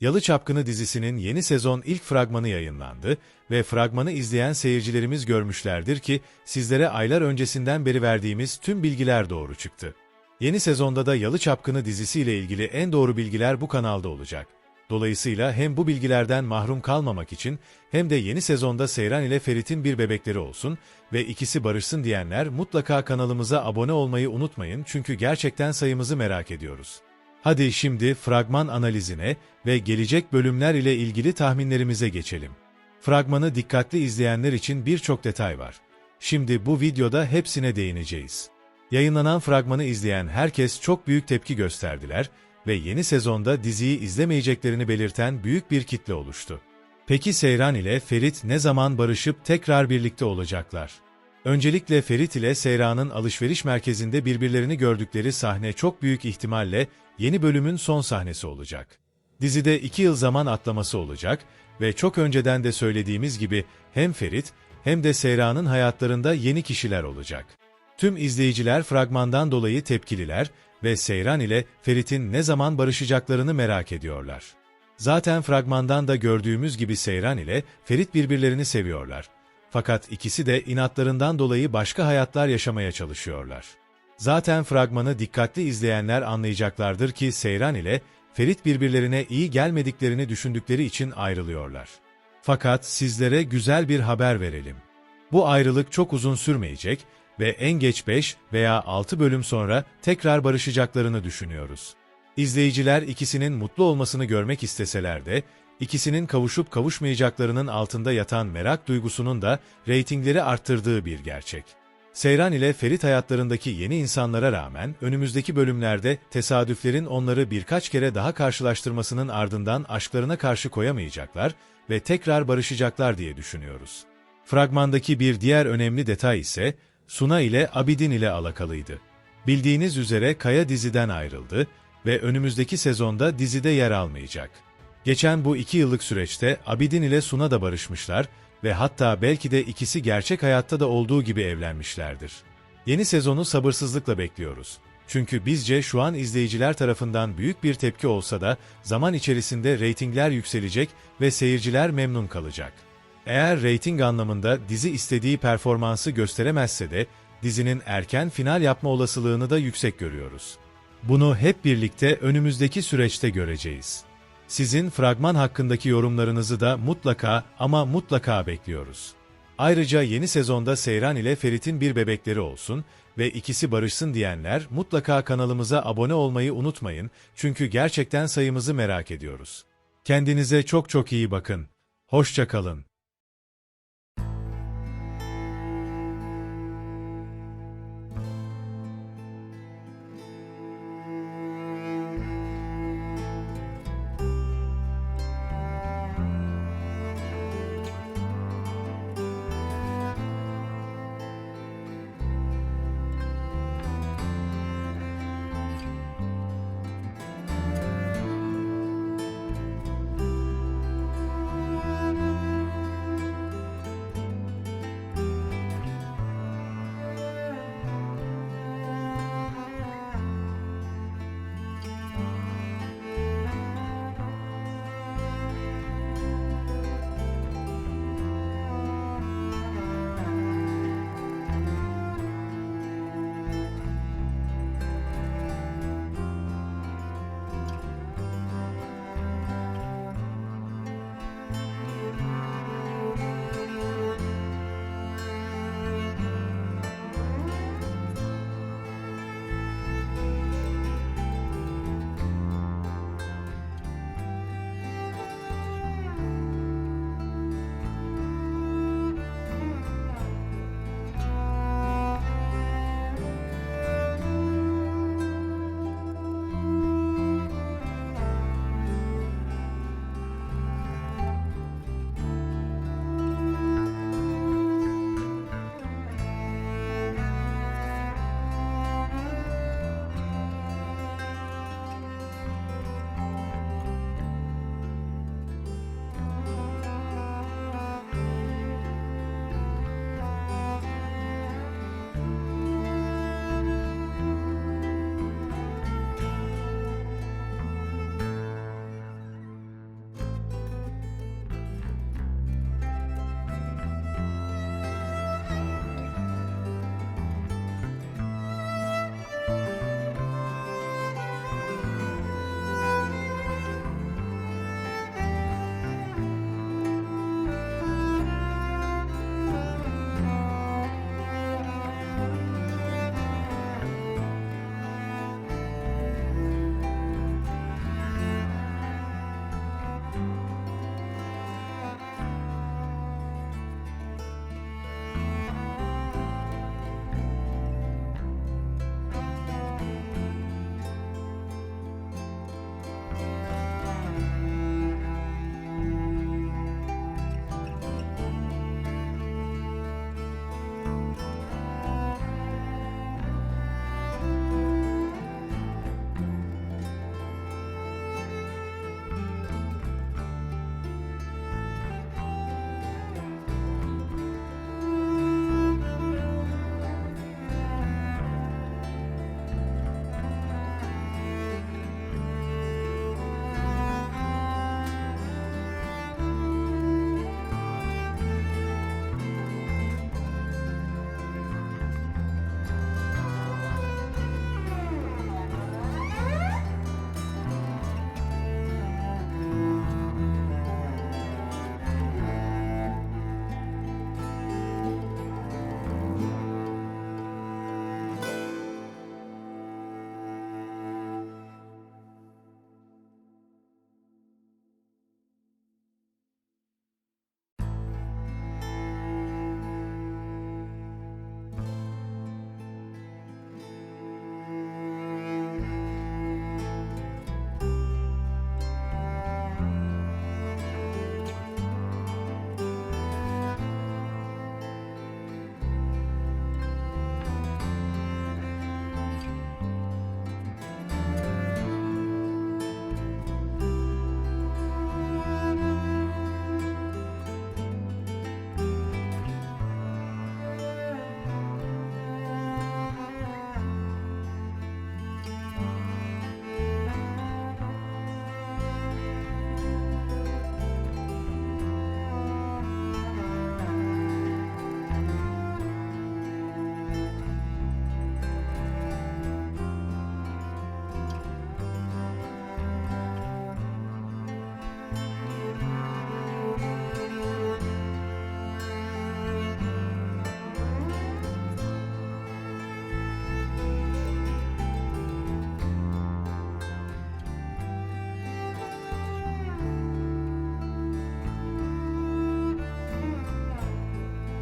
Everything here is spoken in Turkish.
Yalı Çapkını dizisinin yeni sezon ilk fragmanı yayınlandı ve fragmanı izleyen seyircilerimiz görmüşlerdir ki sizlere aylar öncesinden beri verdiğimiz tüm bilgiler doğru çıktı. Yeni sezonda da Yalı Çapkını dizisiyle ilgili en doğru bilgiler bu kanalda olacak. Dolayısıyla hem bu bilgilerden mahrum kalmamak için hem de yeni sezonda Seyran ile Ferit'in bir bebekleri olsun ve ikisi barışsın diyenler mutlaka kanalımıza abone olmayı unutmayın çünkü gerçekten sayımızı merak ediyoruz. Hadi şimdi fragman analizine ve gelecek bölümler ile ilgili tahminlerimize geçelim. Fragmanı dikkatli izleyenler için birçok detay var. Şimdi bu videoda hepsine değineceğiz. Yayınlanan fragmanı izleyen herkes çok büyük tepki gösterdiler ve yeni sezonda diziyi izlemeyeceklerini belirten büyük bir kitle oluştu. Peki Seyran ile Ferit ne zaman barışıp tekrar birlikte olacaklar? Öncelikle Ferit ile Seyran'ın alışveriş merkezinde birbirlerini gördükleri sahne çok büyük ihtimalle yeni bölümün son sahnesi olacak. Dizide iki yıl zaman atlaması olacak ve çok önceden de söylediğimiz gibi hem Ferit hem de Seyran'ın hayatlarında yeni kişiler olacak. Tüm izleyiciler fragmandan dolayı tepkililer ve Seyran ile Ferit'in ne zaman barışacaklarını merak ediyorlar. Zaten fragmandan da gördüğümüz gibi Seyran ile Ferit birbirlerini seviyorlar. Fakat ikisi de inatlarından dolayı başka hayatlar yaşamaya çalışıyorlar. Zaten fragmanı dikkatli izleyenler anlayacaklardır ki Seyran ile Ferit birbirlerine iyi gelmediklerini düşündükleri için ayrılıyorlar. Fakat sizlere güzel bir haber verelim. Bu ayrılık çok uzun sürmeyecek ve en geç 5 veya 6 bölüm sonra tekrar barışacaklarını düşünüyoruz. İzleyiciler ikisinin mutlu olmasını görmek isteseler de, ikisinin kavuşup kavuşmayacaklarının altında yatan merak duygusunun da reytingleri arttırdığı bir gerçek. Seyran ile Ferit hayatlarındaki yeni insanlara rağmen önümüzdeki bölümlerde tesadüflerin onları birkaç kere daha karşılaştırmasının ardından aşklarına karşı koyamayacaklar ve tekrar barışacaklar diye düşünüyoruz. Fragmandaki bir diğer önemli detay ise Suna ile Abidin ile alakalıydı. Bildiğiniz üzere Kaya diziden ayrıldı ve önümüzdeki sezonda dizide yer almayacak. Geçen bu iki yıllık süreçte Abidin ile Suna da barışmışlar ve hatta belki de ikisi gerçek hayatta da olduğu gibi evlenmişlerdir. Yeni sezonu sabırsızlıkla bekliyoruz. Çünkü bizce şu an izleyiciler tarafından büyük bir tepki olsa da zaman içerisinde reytingler yükselecek ve seyirciler memnun kalacak. Eğer reyting anlamında dizi istediği performansı gösteremezse de dizinin erken final yapma olasılığını da yüksek görüyoruz. Bunu hep birlikte önümüzdeki süreçte göreceğiz. Sizin fragman hakkındaki yorumlarınızı da mutlaka ama mutlaka bekliyoruz. Ayrıca yeni sezonda Seyran ile Ferit'in bir bebekleri olsun ve ikisi barışsın diyenler mutlaka kanalımıza abone olmayı unutmayın çünkü gerçekten sayımızı merak ediyoruz. Kendinize çok çok iyi bakın. Hoşça kalın.